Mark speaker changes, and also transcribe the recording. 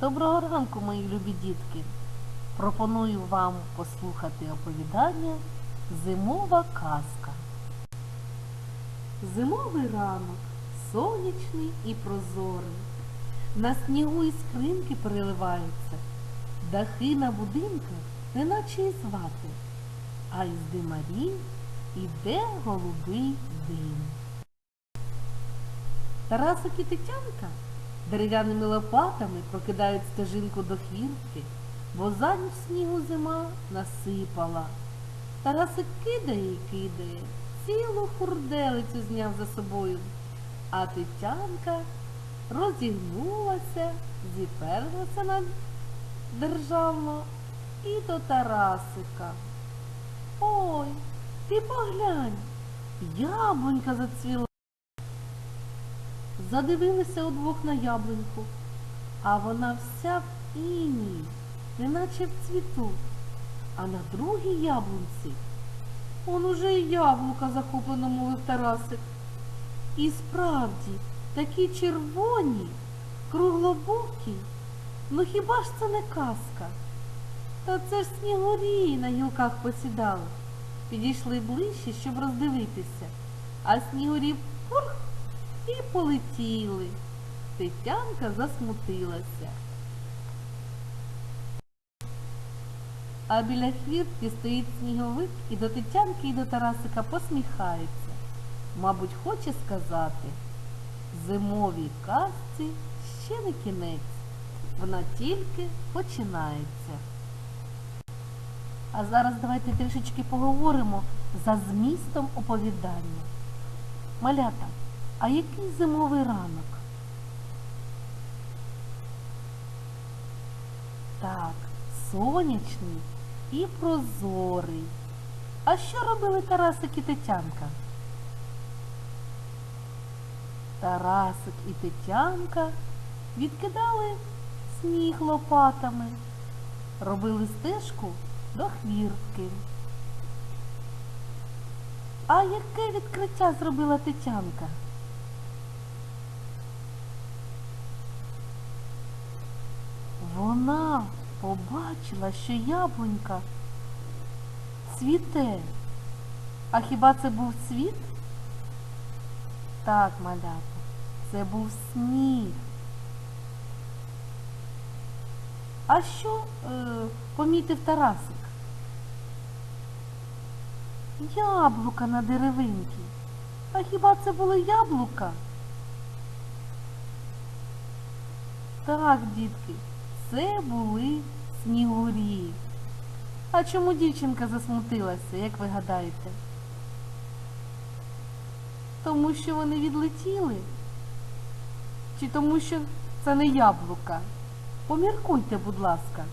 Speaker 1: Доброго ранку, мої любі дітки. Пропоную вам послухати оповідання Зимова казка. Зимовий ранок, сонячний і прозорий. На снігу іскринки переливаються, дахи на будинках неначе із вати, а із димарів іде голубий дим. Тарасик і Тетянка дерев'яними лопатами прокидають стежинку до хвіртки, бо за ніч снігу зима насипала. Тарасик кидає і кидає, цілу хурделицю зняв за собою, а Тетянка розігнулася, зіперлася на державно і до Тарасика. Ой, ти поглянь, яблунька зацвіла. Задивилися удвох на яблуньку, а вона вся в інії, неначе в цвіту. А на другій яблунці он уже і яблука захоплено мовив Тарасик. І справді такі червоні, круглобокі. Ну хіба ж це не казка? Та це ж снігурі на гілках посідали. Підійшли ближче, щоб роздивитися, а снігурі пурх і полетіли. Тетянка засмутилася. А біля хвіртки стоїть сніговик і до Тетянки, і до Тарасика посміхається. Мабуть, хоче сказати, зимовій казці ще не кінець, вона тільки починається. А зараз давайте трішечки поговоримо за змістом оповідання. Малята, а який зимовий ранок? Так, сонячний і прозорий. А що робили Тарасик і Тетянка? Тарасик і Тетянка відкидали сніг лопатами, робили стежку до хвіртки. А яке відкриття зробила Тетянка? Вона побачила, що яблунька цвіте. А хіба це був цвіт? Так, малята, це був сніг. А що е, помітив Тарасик? Яблука на деревинці. А хіба це були яблука? Так, дітки, це були снігурі. А чому дівчинка засмутилася, як ви гадаєте? Тому що вони відлетіли? Чи тому, що це не яблука? Поміркуйте, будь ласка.